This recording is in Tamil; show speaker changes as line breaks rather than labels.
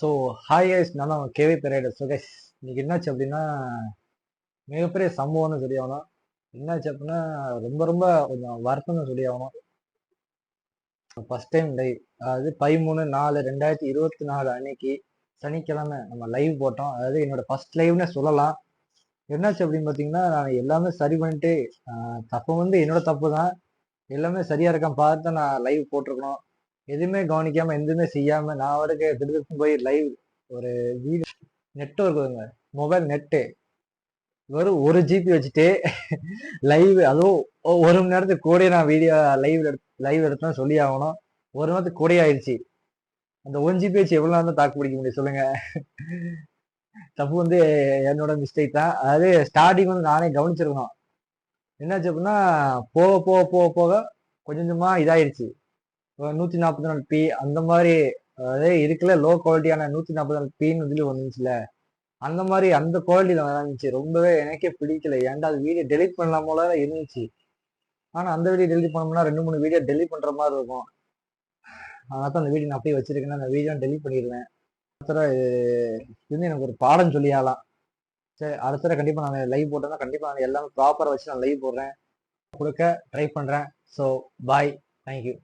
ஸோ ஹாய் கைஸ் நான் தான் கேவி பெரியட சுகேஷ் இன்னைக்கு என்னாச்சு அப்படின்னா மிகப்பெரிய சம்பவம்னு சொல்லி ஆகணும். என்னாச்சு அப்படின்னா ரொம்ப ரொம்ப கொஞ்சம் வருத்தம்னு சொல்லி ஆகணும். ஃபர்ஸ்ட் டைம் லைவ் அதாவது பதிமூணு நாலு ரெண்டாயிரத்தி இருபத்தி நாலு அன்னைக்கு சனிக்கிழமை நம்ம லைவ் போட்டோம். அதாவது என்னோட ஃபர்ஸ்ட் லைவ்னே சொல்லலாம். என்னாச்சு அப்படின்னு பார்த்தீங்கன்னா நான் எல்லாமே சரி பண்ணிட்டு தப்பு வந்து என்னோட தப்பு தான். எல்லாமே சரியா இருக்கான்னு பார்த்து நான் லைவ் போட்டிருக்கணும். எதுவுமே கவனிக்காம எதுவுமே செய்யாம நான் வரைக்கும் திருப்பி போய் லைவ் ஒரு வீடு நெட்ஒர்க் வருங்க மொபைல் நெட்டு வெறும் ஒரு ஜிபி வச்சுட்டு லைவ் அதுவும் ஒரு மணி நேரத்துக்கு கூட நான் வீடியோ லைவ் லைவ் எடுத்தேன் சொல்லி ஆகணும். ஒரு நேரத்துக்கு கூட ஆயிடுச்சு. அந்த ஒன் ஜிபி வச்சு எவ்வளோ நேரம் தாக்கு பிடிக்க முடியும் சொல்லுங்க. தப்பு வந்து என்னோட மிஸ்டேக் தான். அதாவது ஸ்டார்டிங் வந்து நானே கவனிச்சிருக்கணும். என்னாச்சு அப்படின்னா போக போக போக போக கொஞ்சம் கொஞ்சமாக இதாயிடுச்சு நூத்தி நாற்பத்தி நாலு பி அந்த மாதிரி அதாவது இருக்குல்ல லோ குவாலிட்டியான நூத்தி நாற்பத்தி நாலு பின்னு சொல்லி வந்துச்சுல அந்த மாதிரி அந்த குவாலிட்டியில இருந்துச்சு ரொம்பவே எனக்கே பிடிக்கல. ஏன்டா அது வீடியோ டெலிட் பண்ணலாம் போல இருந்துச்சு. ஆனா அந்த வீடியோ டெலிட் பண்ணோம்னா ரெண்டு மூணு வீடியோ டெலிட் பண்ற மாதிரி இருக்கும். அதனால தான் அந்த வீடியோ நான் அப்படியே வச்சிருக்கேன் அந்த வீடியோ டெலிட் பண்ணிடுவேன். அடுத்த இது இது வந்து எனக்கு ஒரு பாடம் சொல்லியாலாம் சரி அடுத்த கண்டிப்பா நான் லைவ் போட்டேன்னா கண்டிப்பா நான் எல்லாமே ப்ராப்பரா வச்சு நான் லைவ் போடுறேன். கொடுக்க ட்ரை பண்றேன். So bye thank you